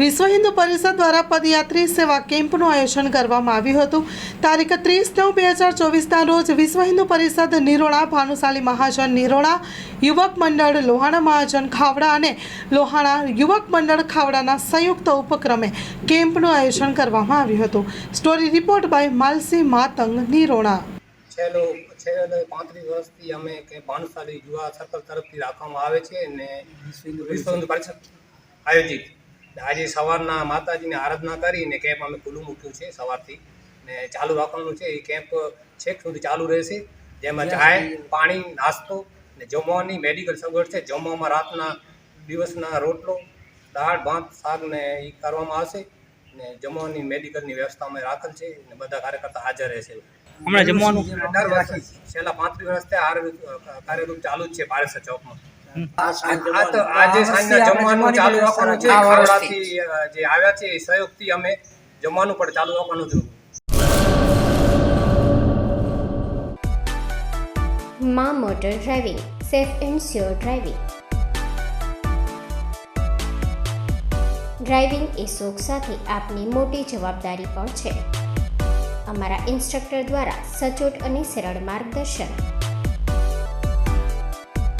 વિશ્વ હિન્દુ પરિષદ દ્વારા પદયાત્રી સેવા કેમ્પનું આયોજન કરવામાં આવ્યું હતું. તારીખ ત્રીસ નવ બે હજાર ચોવીસના રોજ વિશ્વ હિન્દુ પરિષદ નિરોણા ભાનુશાલી મહાજન નિરોણા યુવક મંડળ લોહાણા મહાજન ખાવડા અને લોહાણા યુવક મંડળ ખાવડાના સંયુક્ત ઉપક્રમે કેમ્પનું આયોજન કરવામાં આવ્યું હતું. Story report by Malsi Matang Nirona છેલ્લો છેલ્લો પાંત્રીસ વર્ષથી અમે કે ભાનુશાલી યુવા સર્કલ તરફથી રાખવામાં આવે છે અને વિશ્વ હિન્દુ પરિષદ આયોજિત આજે સવારના માતાજીને આરાધના કરીને કેમ્પ અમે ખુલ્લું મૂક્યું છે સવારથી. ને ચાલુ રાખવાનું છે. એ કેમ્પ છેક સુધી ચાલુ રહેશે. જેમાં ચાય પાણી નાસ્તો ને જમવાની મેડિકલ સગવડ છે. જમવામાં રાતના દિવસના રોટલો દાળ ભાત શાક ને એ કરવામાં આવશે. ને જમવાની મેડિકલની વ્યવસ્થા અમે રાખેલ છે ને બધા કાર્યકર્તા હાજર રહેશે. હમણાં જમવાનું દર વર્ષે છેલ્લા પાંત્રીસ વર્ષથી આ કાર્યક્રમ ચાલુ જ છે ભારત ચોકમાં. આજે સાંજના જમવાનું ચાલુ રાખવાનું છે. ખાવડાથી જે આવ્યા છે એ સહયોગથી અમે જમવાનું પણ ચાલુ રાખવાનું છે. મા motor driving safe and sure driving. Driving એ શોખ સાથે આપની મોટી જવાબદારી પણ છે. અમારા ઇન્સ્ટ્રક્ટર દ્વારા સચોટ અને સરળ માર્ગદર્શન.